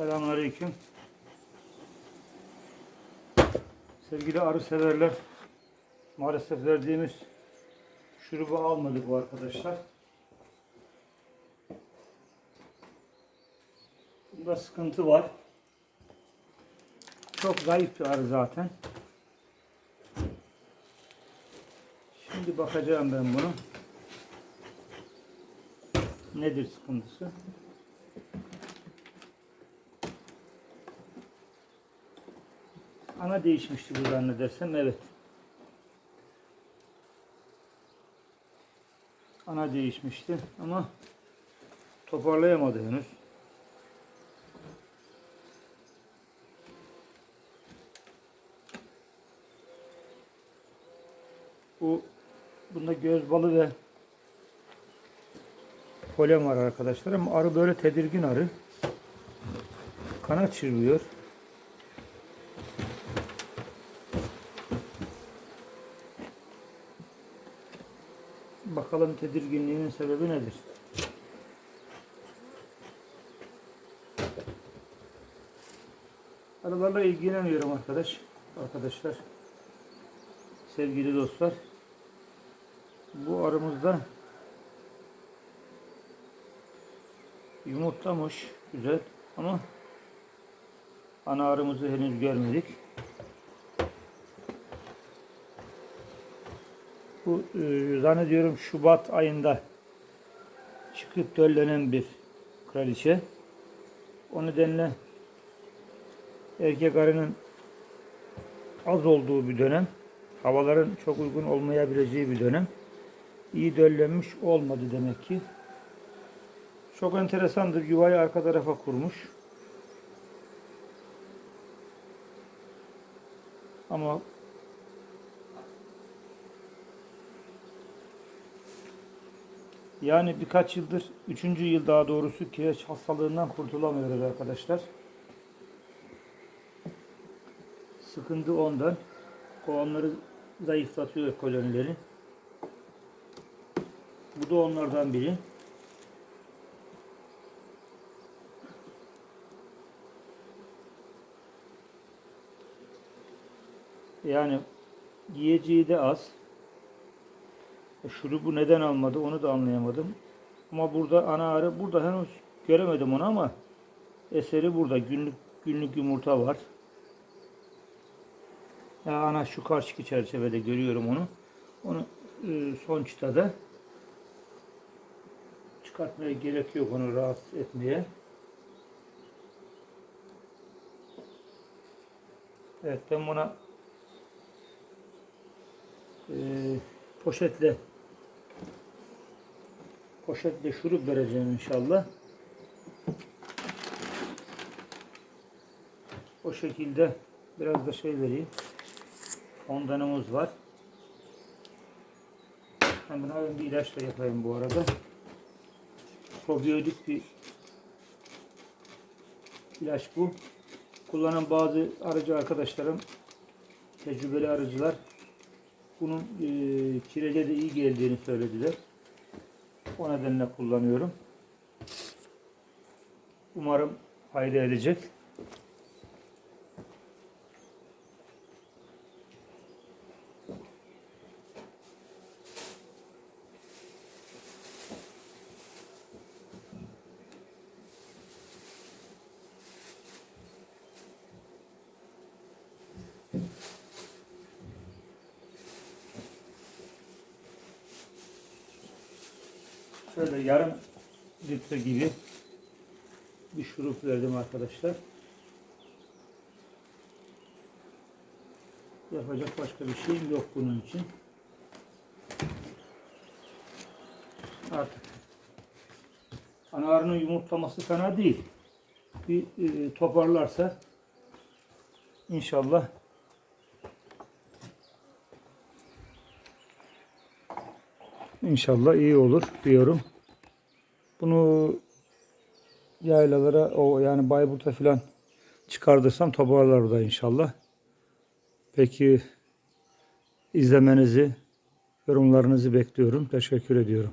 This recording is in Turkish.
Selamünaleyküm. Sevgili arı severler, maalesef verdiğimiz şurubu almadı bu arkadaşlar. Bunda sıkıntı var. Çok zayıf bir arı zaten. Şimdi bakacağım ben bunu. Nedir sıkıntısı? Ana değişmişti bu zannedersem. Evet. Ana değişmişti ama toparlayamadı henüz. Bu bunda göz balı ve polen var arkadaşlar ama arı böyle tedirgin arı. Kanat çırpıyor. Bakalım tedirginliğinin sebebi nedir? Arılarla ilgileniyorum arkadaş. Arkadaşlar. Sevgili dostlar. Bu arımızda yumurtlamış. Güzel. Ama ana arımızı henüz görmedik. Bu e, zannediyorum Şubat ayında çıkıp döllenen bir kraliçe. O nedenle erkek arının az olduğu bir dönem. Havaların çok uygun olmayabileceği bir dönem. İyi döllenmiş olmadı demek ki. Çok enteresandır. Yuvayı arka tarafa kurmuş. Ama Yani birkaç yıldır, üçüncü yıl daha doğrusu kireç hastalığından kurtulamıyoruz arkadaşlar. Sıkıntı ondan. O onları zayıflatıyor kolonileri. Bu da onlardan biri. Yani yiyeceği de az. Şurubu neden almadı onu da anlayamadım. Ama burada ana arı burada henüz göremedim onu ama eseri burada. Günlük günlük yumurta var. Ya ana şu karşıki çerçevede görüyorum onu. Onu e, son çıtada çıkartmaya gerek yok onu rahatsız etmeye. Evet ben buna e, poşetle poşetle şurup vereceğim inşallah. O şekilde biraz da şey vereyim. Ondanımız var. Ben buna bir ilaç da yapayım bu arada. Probiyotik bir ilaç bu. Kullanan bazı arıcı arkadaşlarım, tecrübeli arıcılar bunun e, kirece de iyi geldiğini söylediler. O nedenle kullanıyorum. Umarım fayda edecek. Şöyle yarım litre gibi bir şurup verdim arkadaşlar. Yapacak başka bir şeyim yok bunun için. Artık ana arının yumurtlaması fena değil. Bir e, toparlarsa inşallah İnşallah iyi olur diyorum. Bunu yaylalara o yani Bayburt'a filan çıkardırsam toparlar da inşallah. Peki izlemenizi, yorumlarınızı bekliyorum. Teşekkür ediyorum.